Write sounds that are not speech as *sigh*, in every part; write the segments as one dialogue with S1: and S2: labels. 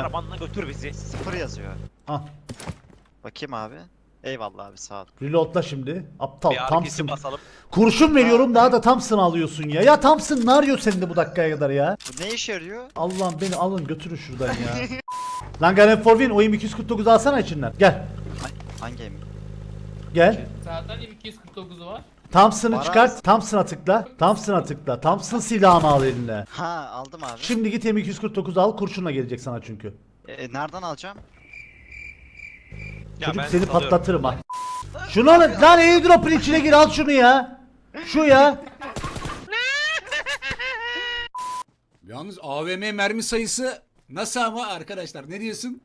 S1: Arabanla götür bizi.
S2: Sıfır yazıyor.
S3: Hah.
S2: Bakayım abi. Eyvallah abi sağ ol.
S3: Reloadla şimdi. Aptal
S1: Bir
S3: Thompson.
S1: Basalım.
S3: Kurşun veriyorum daha da Thompson alıyorsun ya. Ya Thompson ne arıyor sen de bu dakikaya kadar ya?
S2: Bu ne işe yarıyor?
S3: Allah'ım beni alın götürün şuradan ya. *laughs* Lan Garen for win oyun 249 alsana içinden. Gel.
S2: Hangi emin?
S3: Gel.
S4: Zaten 249'u var.
S3: Thompson'ı
S2: Bana-
S3: çıkart. Thompson'a tıkla. Thompson'a tıkla. Thompson silahını al eline.
S2: Ha aldım abi.
S3: Şimdi git M249 al kurşunla gelecek sana çünkü.
S2: E, nereden alacağım?
S1: Ya
S3: Çocuk
S1: ben
S3: seni
S1: salıyorum.
S3: patlatırım ha. Şunu alın. Lan airdrop'un içine gir al şunu ya. Şu ya. *laughs*
S5: Yalnız AVM mermi sayısı nasıl ama arkadaşlar ne diyorsun?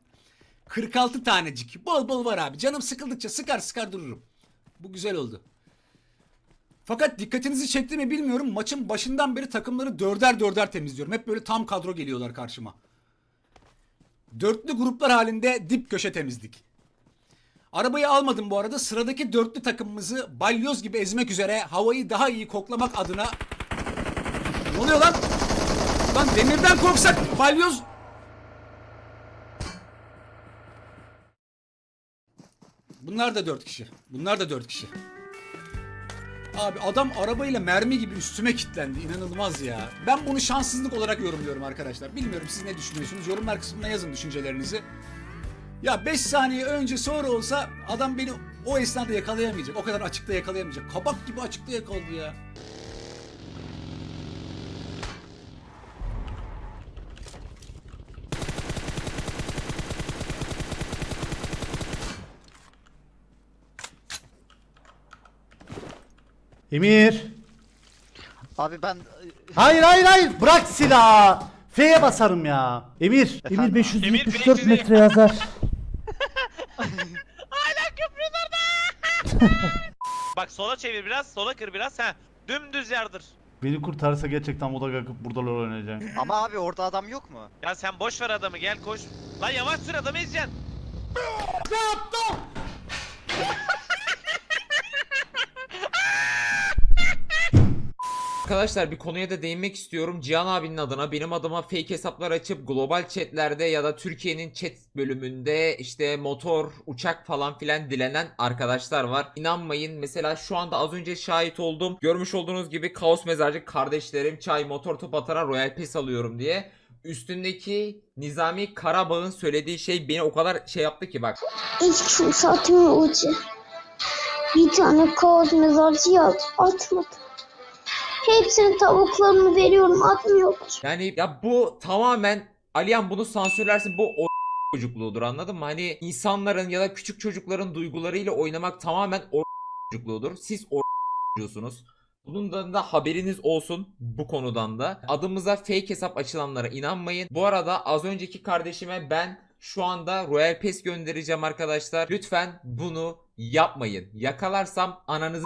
S5: 46 tanecik. Bol bol var abi. Canım sıkıldıkça sıkar sıkar dururum. Bu güzel oldu. Fakat dikkatinizi çekti mi bilmiyorum. Maçın başından beri takımları dörder dörder temizliyorum. Hep böyle tam kadro geliyorlar karşıma. Dörtlü gruplar halinde dip köşe temizlik. Arabayı almadım bu arada. Sıradaki dörtlü takımımızı balyoz gibi ezmek üzere havayı daha iyi koklamak adına... Ne oluyor lan? Lan demirden korksak balyoz... Bunlar da dört kişi. Bunlar da dört kişi. Abi adam arabayla mermi gibi üstüme kilitlendi. İnanılmaz ya. Ben bunu şanssızlık olarak yorumluyorum arkadaşlar. Bilmiyorum siz ne düşünüyorsunuz. Yorumlar kısmına yazın düşüncelerinizi. Ya 5 saniye önce sonra olsa adam beni o esnada yakalayamayacak. O kadar açıkta yakalayamayacak. Kabak gibi açıkta yakaladı ya.
S3: Emir.
S2: Abi ben
S3: Hayır hayır hayır bırak silahı. F'ye basarım ya. Emir. Emir
S2: Efendim?
S3: 574
S1: Emir,
S3: metre yazar. *laughs* *laughs*
S1: Bak sola çevir biraz, sola kır biraz. Ha. Dümdüz yardır.
S3: Beni kurtarırsa gerçekten moda kalkıp burada lol oynayacağım.
S2: ama abi orada adam yok mu?
S1: Ya sen boş ver adamı gel koş. Lan yavaş sür adamı ezeceksin.
S6: Arkadaşlar bir konuya da değinmek istiyorum. Cihan abinin adına benim adıma fake hesaplar açıp global chatlerde ya da Türkiye'nin chat bölümünde işte motor, uçak falan filan dilenen arkadaşlar var. İnanmayın mesela şu anda az önce şahit oldum. Görmüş olduğunuz gibi kaos mezarcı kardeşlerim çay motor top atara Royal Pass alıyorum diye. Üstündeki Nizami Karabağ'ın söylediği şey beni o kadar şey yaptı ki bak.
S7: İlk fırsatım ucu. Bir tane kaos mezarcı yaz. Atmadı. Hepsinin tavuklarını veriyorum atmıyorlar.
S6: Yani ya bu tamamen Aliyan bunu sansürlersin bu o çocukluğudur anladın mı? Hani insanların ya da küçük çocukların duygularıyla oynamak tamamen o çocukluğudur. Siz o çocuğusunuz. Bundan da haberiniz olsun bu konudan da. Adımıza fake hesap açılanlara inanmayın. Bu arada az önceki kardeşime ben şu anda Royal Pass göndereceğim arkadaşlar. Lütfen bunu yapmayın. Yakalarsam ananızı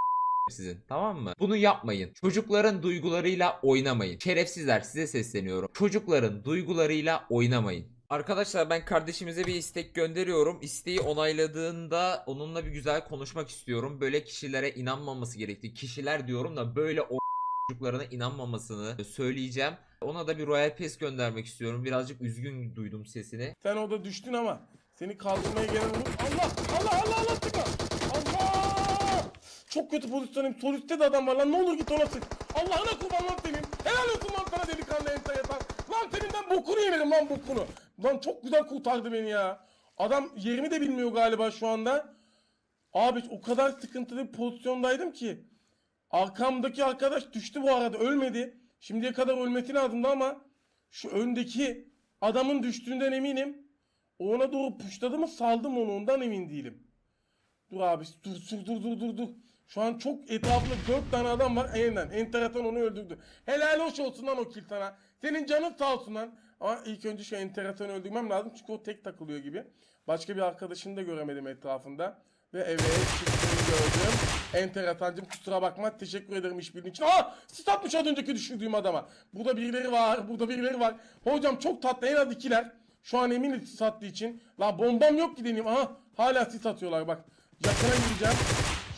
S6: sizin tamam mı? Bunu yapmayın. Çocukların duygularıyla oynamayın. Şerefsizler size sesleniyorum. Çocukların duygularıyla oynamayın. Arkadaşlar ben kardeşimize bir istek gönderiyorum. İsteği onayladığında onunla bir güzel konuşmak istiyorum. Böyle kişilere inanmaması gerektiği kişiler diyorum da böyle o çocuklarına inanmamasını söyleyeceğim. Ona da bir Royal Pass göndermek istiyorum. Birazcık üzgün duydum sesini.
S8: Sen orada düştün ama seni kaldırmaya gelen olur. Allah Allah Allah Allah. Çok kötü pozisyonum. Sol de adam var lan. Ne olur git ona sık. Allah'ına kurban lan senin. Helal olsun lan sana delikanlı ente yatan. Lan senin ben bokunu yemedim lan bokunu. Lan çok güzel kurtardı beni ya. Adam yerimi de bilmiyor galiba şu anda. Abi o kadar sıkıntılı bir pozisyondaydım ki. Arkamdaki arkadaş düştü bu arada ölmedi. Şimdiye kadar ölmesi lazımdı ama şu öndeki adamın düştüğünden eminim. Ona doğru puşladı mı saldım onu ondan emin değilim. Dur abi dur dur dur dur dur. Şu an çok etrafında dört tane adam var. Aynen enteresan onu öldürdü. Helal hoş olsun lan o kill sana. Senin canın sağ olsun lan. Ama ilk önce şu enteresanı öldürmem lazım çünkü o tek takılıyor gibi. Başka bir arkadaşını da göremedim etrafında. Ve evet çıktığını gördüm. Enteresancım kusura bakma teşekkür ederim işbirliği için. Aa sis atmış az önceki düşürdüğüm adama. Burada birileri var burada birileri var. Hocam çok tatlı en az ikiler. Şu an eminim sis attığı için. Lan bombam yok ki deneyim. Aha hala sis atıyorlar bak. Yakına gireceğim.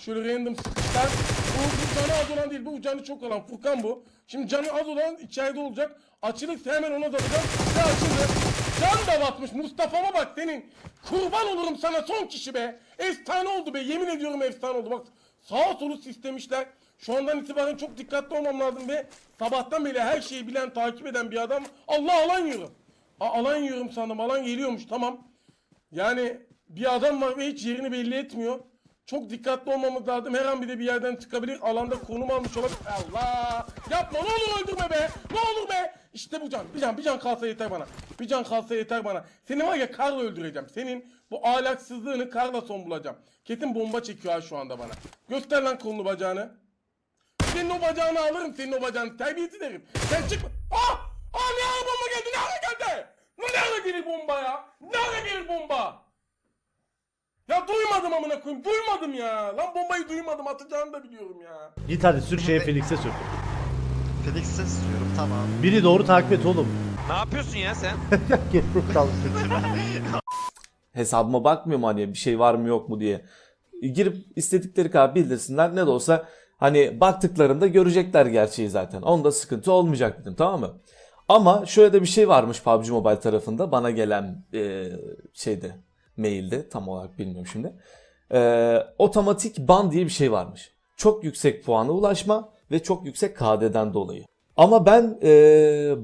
S8: Şöyle random sıkışlar. Bu, bu canı az olan değil. Bu canı çok olan. Furkan bu. Şimdi canı az olan içeride olacak. Açılırsa hemen ona dalacağım. Ve açıldı. Can da batmış Mustafa'ma bak senin. Kurban olurum sana son kişi be. Efsane oldu be yemin ediyorum efsane oldu. Bak sağa solu sistemişler. Şu andan itibaren çok dikkatli olmam lazım ve sabahtan beri her şeyi bilen, takip eden bir adam. Allah alan yiyorum. A, alan yiyorum sandım. Alan geliyormuş tamam. Yani bir adam var ve hiç yerini belli etmiyor. Çok dikkatli olmamız lazım. Her an bir de bir yerden çıkabilir. Alanda konum almış olabilir. Allah! Yapma ne olur öldürme be! Ne olur be! İşte bu can. Bir can, bir can kalsa yeter bana. Bir can kalsa yeter bana. Seni var ya karla öldüreceğim. Senin bu ahlaksızlığını karla son bulacağım. Kesin bomba çekiyor ha şu anda bana. Göster lan kolunu bacağını. Senin o bacağını alırım senin o bacağını. Terbiyesiz herif. Sen çıkma. Ah! Ah ne ara bomba geldi? Ne ara geldi? Ne ara gelir bomba ya? Ne ara gelir bomba? Ya duymadım amına koyayım. Duymadım ya. Lan bombayı duymadım. Atacağını da biliyorum ya.
S3: Git hadi sür şeye Felix'e sür.
S2: Felix'e sürüyorum tamam.
S3: Biri doğru takip et oğlum.
S1: Ne yapıyorsun ya sen? *laughs*
S3: Geri kaldı. *laughs*
S9: hesabıma bakmıyorum hani bir şey var mı yok mu diye. Girip istedikleri kadar bildirsinler ne de olsa hani baktıklarında görecekler gerçeği zaten. Onda sıkıntı olmayacak dedim tamam mı? Ama şöyle de bir şey varmış PUBG Mobile tarafında bana gelen e, şeyde mailde tam olarak bilmiyorum şimdi. E, otomatik ban diye bir şey varmış. Çok yüksek puana ulaşma ve çok yüksek KD'den dolayı. Ama ben e,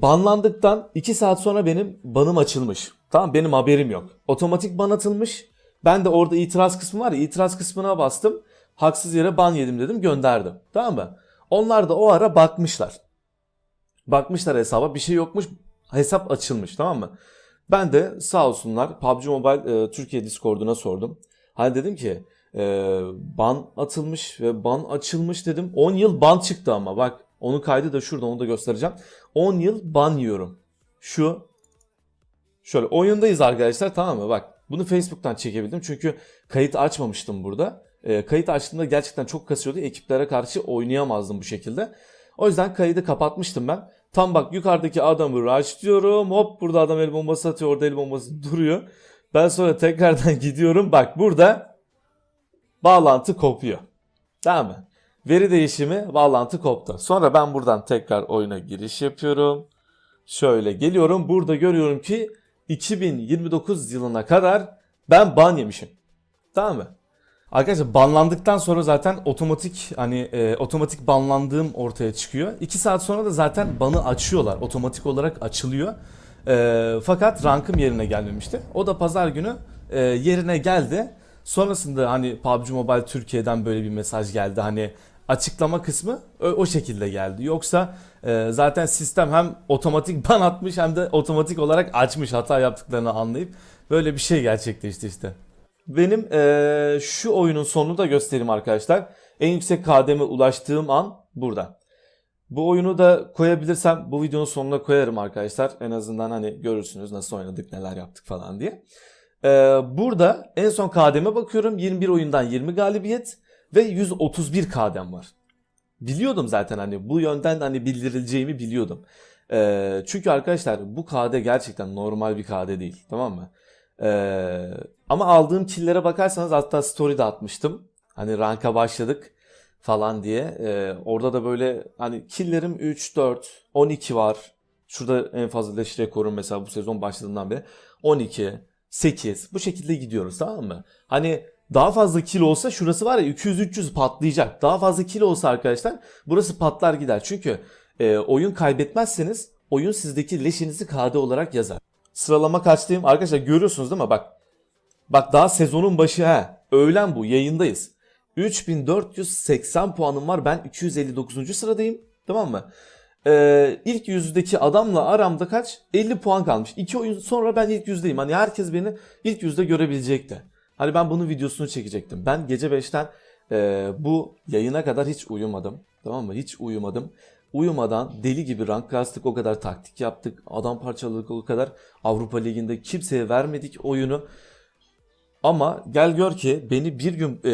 S9: banlandıktan 2 saat sonra benim banım açılmış. Tamam benim haberim yok. Otomatik ban atılmış. Ben de orada itiraz kısmı var ya itiraz kısmına bastım. Haksız yere ban yedim dedim gönderdim. Tamam mı? Onlar da o ara bakmışlar. Bakmışlar hesaba bir şey yokmuş. Hesap açılmış tamam mı? Ben de sağ olsunlar PUBG Mobile e, Türkiye Discord'una sordum. Hani dedim ki e, ban atılmış ve ban açılmış dedim. 10 yıl ban çıktı ama bak onun kaydı da şurada onu da göstereceğim. 10 yıl ban yiyorum. Şu şöyle oyundayız arkadaşlar tamam mı? Bak bunu Facebook'tan çekebildim çünkü kayıt açmamıştım burada. E, kayıt açtığımda gerçekten çok kasıyordu. Ekiplere karşı oynayamazdım bu şekilde. O yüzden kaydı kapatmıştım ben. Tam bak yukarıdaki adamı rush diyorum. Hop burada adam el bombası atıyor. Orada el bombası *laughs* duruyor. Ben sonra tekrardan *laughs* gidiyorum. Bak burada bağlantı kopuyor. Tamam mı? Veri değişimi bağlantı koptu. Sonra ben buradan tekrar oyuna giriş yapıyorum. Şöyle geliyorum. Burada görüyorum ki 2029 yılına kadar ben ban yemişim. Tamam mı? Arkadaşlar banlandıktan sonra zaten otomatik hani e, otomatik banlandığım ortaya çıkıyor. 2 saat sonra da zaten banı açıyorlar. Otomatik olarak açılıyor. E, fakat rankım yerine gelmemişti. O da pazar günü e, yerine geldi. Sonrasında hani PUBG Mobile Türkiye'den böyle bir mesaj geldi. Hani açıklama kısmı o, o şekilde geldi. Yoksa e, zaten sistem hem otomatik ban atmış hem de otomatik olarak açmış hata yaptıklarını anlayıp böyle bir şey gerçekleşti işte. Benim eee, şu oyunun sonunu da göstereyim arkadaşlar. En yüksek kademe ulaştığım an burada. Bu oyunu da koyabilirsem bu videonun sonuna koyarım arkadaşlar. En azından hani görürsünüz nasıl oynadık neler yaptık falan diye. Eee, burada en son kademe bakıyorum. 21 oyundan 20 galibiyet ve 131 kadem var. Biliyordum zaten hani bu yönden hani bildirileceğimi biliyordum. Eee, çünkü arkadaşlar bu KD gerçekten normal bir KD değil tamam mı? Ee, ama aldığım killere bakarsanız hatta story de atmıştım. Hani ranka başladık falan diye. Ee, orada da böyle hani killerim 3, 4, 12 var. Şurada en fazla leş rekorum mesela bu sezon başladığından beri 12, 8 bu şekilde gidiyoruz tamam mı? Hani daha fazla kill olsa şurası var ya 200-300 patlayacak. Daha fazla kill olsa arkadaşlar burası patlar gider. Çünkü e, oyun kaybetmezseniz oyun sizdeki leşinizi KD olarak yazar. Sıralama kaçtayım? Arkadaşlar görüyorsunuz değil mi? Bak. Bak daha sezonun başı ha. Öğlen bu yayındayız. 3480 puanım var. Ben 259. sıradayım. Tamam mı? Ee, ilk yüzdeki adamla aramda kaç? 50 puan kalmış. İki oyun sonra ben ilk yüzdeyim. Hani herkes beni ilk yüzde görebilecekti. Hani ben bunun videosunu çekecektim. Ben gece 5'ten e, bu yayına kadar hiç uyumadım. Tamam mı? Hiç uyumadım. Uyumadan deli gibi rank kastık o kadar taktik yaptık. Adam parçaladık o kadar. Avrupa Ligi'nde kimseye vermedik oyunu. Ama gel gör ki beni bir gün e,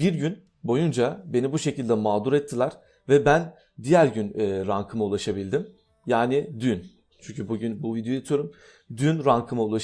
S9: bir gün boyunca beni bu şekilde mağdur ettiler ve ben diğer gün e, rankıma ulaşabildim. Yani dün. Çünkü bugün bu videoyu atıyorum. Dün rankıma ulaş